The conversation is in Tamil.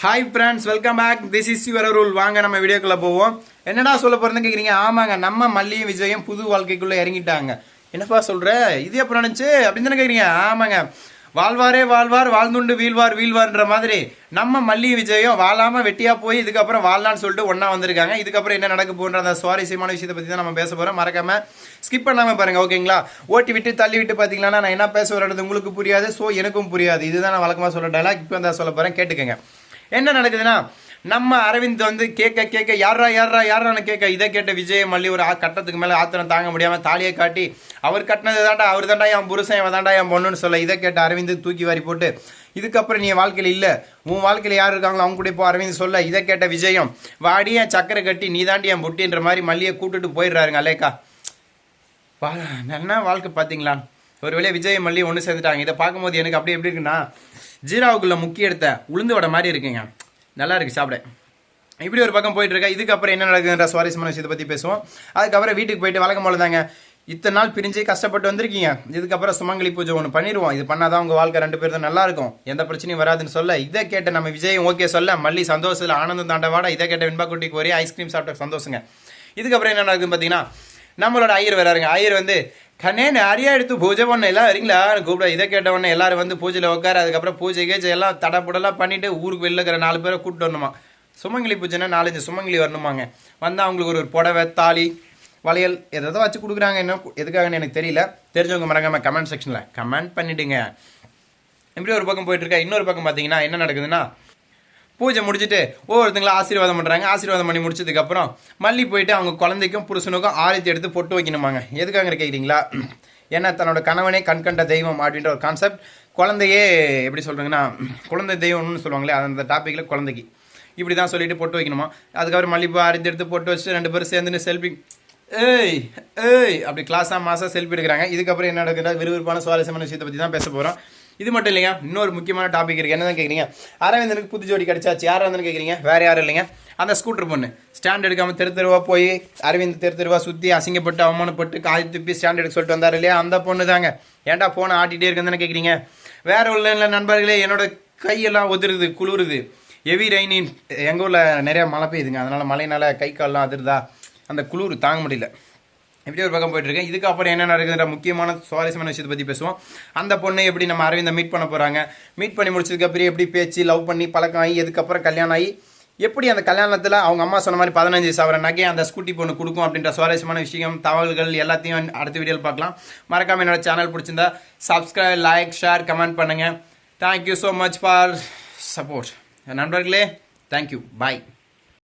Hi friends welcome back this is your rule வாங்க நம்ம வீடியோக்குள்ளே போவோம். என்னடா சொல்ல போகிறேன்னு கேட்குறீங்க ஆமாங்க நம்ம மல்லியும் விஜயும் புது வாழ்க்கைக்குள்ளே இறங்கிட்டாங்க. என்னப்பா சொல்கிற இது எப்போ நினச்சி அப்படின்னு தானே கேட்குறீங்க ஆமாங்க. வாழ்வாரே வாழ்வார் வாழ்ந்துண்டு வீழ்வார் வீழ்வார்ன்ற மாதிரி நம்ம மல்லி விஜயம் வாழாமல் வெட்டியாக போய் இதுக்கப்புறம் வாழலாம்னு சொல்லிட்டு ஒன்றா வந்திருக்காங்க. இதுக்கப்புறம் என்ன நடக்க போன்ற அந்த சுவாரஸ்யமான விஷயத்தை பற்றி தான் நம்ம பேச போகிறோம் மறக்காமல் ஸ்கிப் பண்ணாமல் பாருங்கள் ஓகேங்களா? ஓட்டி விட்டு தள்ளி விட்டு பாத்தீங்களா நான் என்ன பேச வரது உங்களுக்கு புரியாது ஸோ எனக்கும் புரியாது. இதுதான் நான் வழக்கமாக சொல்கிறேன் டைலாக் இப்போ தான் சொல்ல போகிறேன் கேட்டுக்கங்க. என்ன நடக்குதுன்னா நம்ம அரவிந்த் வந்து கேட்க கேட்க யாரா யாரா யாரான்னு கேட்க இதை கேட்ட விஜய் மல்லி ஒரு ஆ- கட்டத்துக்கு மேலே ஆத்திரம் தாங்க முடியாமல் தாலியை காட்டி அவர் கட்டினது தாண்டா அவர் தாண்டா என் புருஷன் இவன் தாண்டா என் பொண்ணுன்னு சொல்ல இதை கேட்ட அரவிந்த் தூக்கி வாரி போட்டு இதுக்கப்புறம் நீ வாழ்க்கையில் இல்லை. உன் வாழ்க்கையில் யார் இருக்காங்களோ அவங்க கூட இப்போ அரவிந்த் சொல்ல. இதை கேட்ட விஜயம் வாடி என் சக்கரை கட்டி நீ தாண்டி என் புட்டின்ற மாதிரி மல்லியை கூட்டுட்டு போயிடுறாருங்க அலேக்கா. வா என்ன வாழ்க்கை பார்த்தீங்களா ஒரு வேலையை விஜய் மல்லி ஒன்று சேர்ந்துட்டாங்க. இதை பார்க்கும்போது எனக்கு அப்படி எப்படி இருக்குன்னா ஜீராவுக்குள்ள முக்கிய எடுத்த உளுந்து வடை மாதிரி இருக்குங்க. நல்லா இருக்கு சாப்பிட. இப்படி ஒரு பக்கம் போயிட்டு இருக்கா. இதுக்கப்புறம் என்ன நடக்குதுன்ற சுவாரஸ்யமான விஷயத்தை பற்றி பேசுவோம். அதுக்கப்புறம் வீட்டுக்கு போயிட்டு வழக்கம் போல தாங்க. இத்தனை நாள் பிரிஞ்சே கஷ்டப்பட்டு வந்திருக்கீங்க. இதுக்கப்புறம் சுமங்கலி பூஜை ஒன்று பண்ணிடுவோம். இது பண்ணாதான் உங்கள் வாழ்க்கை ரெண்டு பேரும் நல்லா இருக்கும். எந்த பிரச்சனையும் வராதுன்னு சொல்ல. இதை கேட்ட நம்ம விஜயும் ஓகே சொல்ல. மல்லி சந்தோஷத்தில் ஆனந்தம் தாண்டவாட இதை கேட்ட வெண்பா குட்டிக்கு ஒரே ஐஸ்கிரீம் சாப்பிட்ட சந்தோஷங்க. இதுக்கப்புறம் என்ன நடக்குதுன்னு பார்த்தீங்கன்னா நம்மளோட ஐயர் வராருங்க ஐயர் வந்து கண்ணே நிறையா எடுத்து பூஜை பண்ண எல்லாம் வரீங்களா? கூப்பிட இதை கேட்ட உடனே எல்லாரும் வந்து பூஜையில் உட்கார அதுக்கப்புறம் பூஜை கீஜை எல்லாம் தடப்புடலாம் பண்ணிட்டு ஊருக்கு வெளில இருக்கிற நாலு பேரை கூப்பிட்டு வரணுமா? சுமங்கலி பூஜைனா நாலஞ்சு சுமங்கலி வரணுமாங்க. வந்தால் அவங்களுக்கு ஒரு ஒரு புடவை தாலி வளையல் எதாவது வச்சு கொடுக்குறாங்க. என்ன எதுக்காகன்னு எனக்கு தெரியல. தெரிஞ்சவங்க மறக்காம கமெண்ட் செக்ஷனில் கமெண்ட் பண்ணிவிடுங்க இப்படி ஒரு பக்கம் போயிட்டுருக்கா இன்னொரு பக்கம் பார்த்தீங்கன்னா என்ன நடக்குதுன்னா பூஜை முடிச்சுட்டு ஒவ்வொருத்தங்கள ஆசீர்வாதம் பண்ணுறாங்க ஆசீர்வாதம் பண்ணி முடிச்சதுக்கப்புறம் மல்லி போயிட்டு அவங்க குழந்தைக்கும் புருஷனுக்கும் ஆரத்தி எடுத்து பொட்டு வைக்கணுமாங்க. எதுக்காக கேட்குறீங்களா ஏன்னா தன்னோட கணவனே கண்கண்ட தெய்வம் அப்படின்ற ஒரு கான்செப்ட் குழந்தையே எப்படி சொல்கிறாங்கன்னா குழந்தை தெய்வம்னு சொல்லுவாங்களே அந்த டாப்பிக்கில் குழந்தைக்கு. இப்படி தான் சொல்லிட்டு பொட்டு வைக்கணுமா? அதுக்கப்புறம் மல்லிப்பூ ஆரத்தி எடுத்து பொட்டு வச்சுட்டு ரெண்டு பேரும் சேர்ந்துன்னு செல்ஃபி ஏய் ஏய் அப்படி கிளாஸாக மாதம் செல்ஃபி எடுக்கிறாங்க. இதுக்கப்புறம் என்ன நடக்குது? விறுவிறுப்பான சுவாரஸ்யமான விஷயத்தை பற்றி தான் பேச போகிறோம் இது மட்டும் இல்லைங்க இன்னொரு முக்கியமான டாபிக் இருக்குது என்ன தான் கேட்குறீங்க அரவிந்தனுக்கு புது ஜோடி கிடச்சாச்சு. யார் வந்து கேட்குறீங்க வேறு யாரும் இல்லைங்க. அந்த ஸ்கூட்டர் பொண்ணு. ஸ்டாண்ட் எடுக்காமல் தெரு தெருவாக போய் அரவிந்த் தெரு தெருவாக சுற்றி அசிங்கப்பட்டு அவமானப்பட்டு காய் துப்பி ஸ்டாண்ட் எடுக்க சொல்லிட்டு வந்தார் இல்லையா? அந்த பொண்ணு தாங்க ஏன்டா ஃபோனை ஆட்டிகிட்டே இருக்குன்னு தானே கேட்குறீங்க வேறு உள்ள இல்லை நண்பர்களே என்னோட கையெல்லாம் உதிருது குளிருது. ஹெவி ரெயினின் எங்கள் ஊரில் நிறையா மழை பெய்யுதுங்க. அதனால் மழையினால கை கால்லாம் அதிருதா? அந்த குளிர் தாங்க முடியல. இப்படி ஒரு பக்கம் போயிட்டுருக்கேன் இதுக்கப்புறம் என்ன நடக்குதுன்ற முக்கியமான சுவாரஸ்யமான விஷயத்தை பற்றி பேசுவோம். அந்த பொண்ணை எப்படி நம்ம அரவிந்தை மீட் பண்ண போகிறாங்க மீட் பண்ணி முடிச்சதுக்கப்புறம் எப்படி பேச்சு லவ் பண்ணி பழக்கம் ஆகி அதுக்கப்புறம் கல்யாணம் ஆகி எப்படி அந்த கல்யாணத்தில் அவங்க அம்மா சொன்ன மாதிரி பதினஞ்சு சவர நகை அந்த ஸ்கூட்டி பொண்ணு கொடுக்கும் அப்படின்ற சுவாரஸ்யமான விஷயம் தகவல்கள் எல்லாத்தையும் அடுத்த வீடியோவில் பார்க்கலாம். மறக்காமல் என்னோட சேனல் பிடிச்சிருந்தா சப்ஸ்கிரைப் லைக் ஷேர் கமெண்ட் பண்ணுங்கள் thank you so much for support நண்பர்களே தேங்க்யூ பாய்